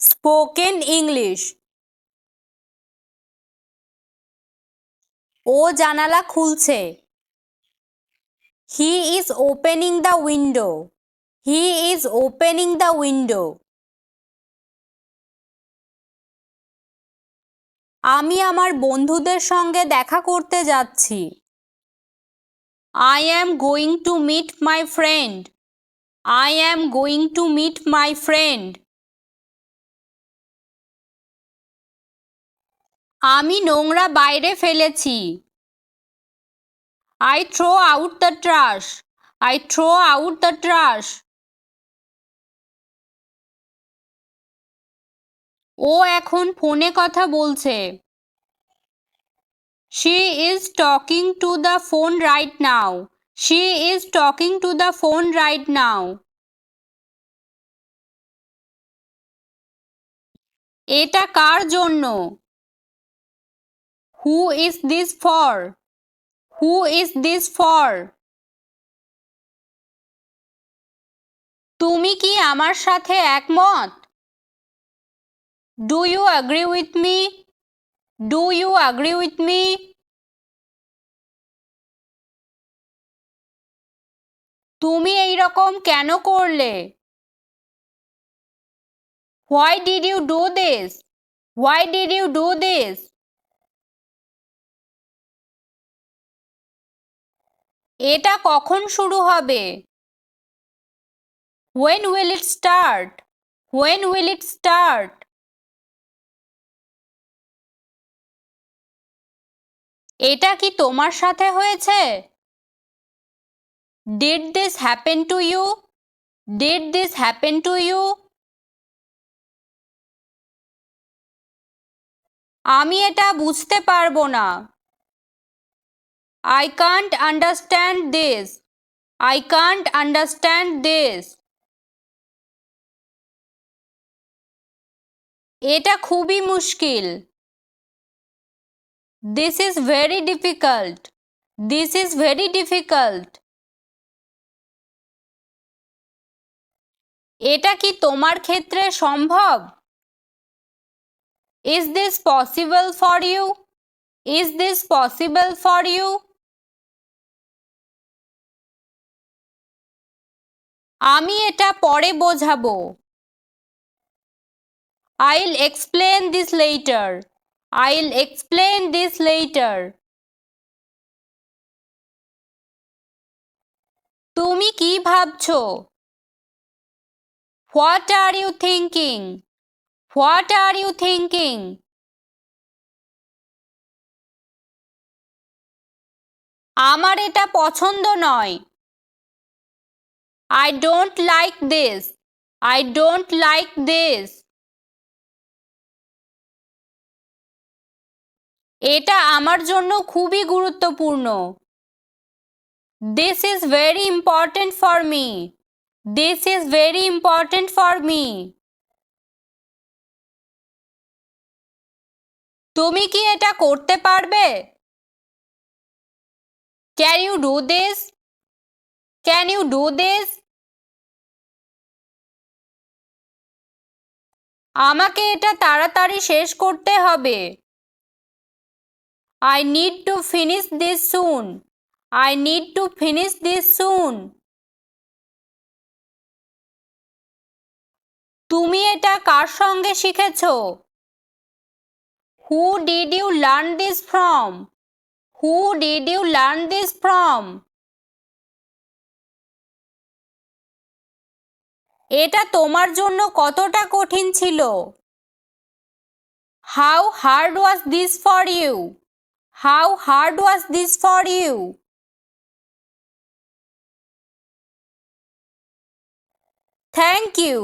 Spoken English ও জানালা খুলছে। He is opening the window he is opening the window আমি আমার বন্ধুদের সঙ্গে দেখা করতে যাচ্ছি। I am going to meet my friend I am going to meet my friend আমি নোংরা বাইরে ফেলেছি। I throw out the trash I throw out the trash ও এখন ফোনে কথা বলছে। She is talking to the phone right now she is talking to the phone right now এটা কার জন্য? Who is this for who is this for তুমি কি আমার সাথে একমত? Do you agree with me do you agree with me তুমি এই রকম কেন করলে? Why did you do this why did you do this এটা কখন শুরু হবে? When will it start when will it start এটা কি তোমার সাথে হয়েছে? Did this happen to you did this happen to you আমি এটা বুঝতে পারব না। I can't understand this I can't understand this এটা খুবই মুশকিল। This is very difficult this is very difficult এটা কি তোমার ক্ষেত্রে সম্ভব? Is this possible for you is this possible for you আমি এটা পরে বোঝাবো। I'll explain this later I'll explain this later তুমি কি ভাবছ? What are you thinking what are you thinking আমার এটা পছন্দ নয়। I don't like this I don't like this এটা আমার জন্য খুবই গুরুত্বপূর্ণ। This is very important for me this is very important for me তুমি কি এটা করতে পারবে? Can you do this can you do this আমাকে এটা তাড়াতাড়ি শেষ করতে হবে। I need to finish this soon I need to finish this soon তুমি এটা কার সঙ্গে শিখেছ? Who did you learn this from who did you learn this from এটা তোমার জন্য কতটা কঠিন ছিল? How hard was this for you how hard was this for you thank you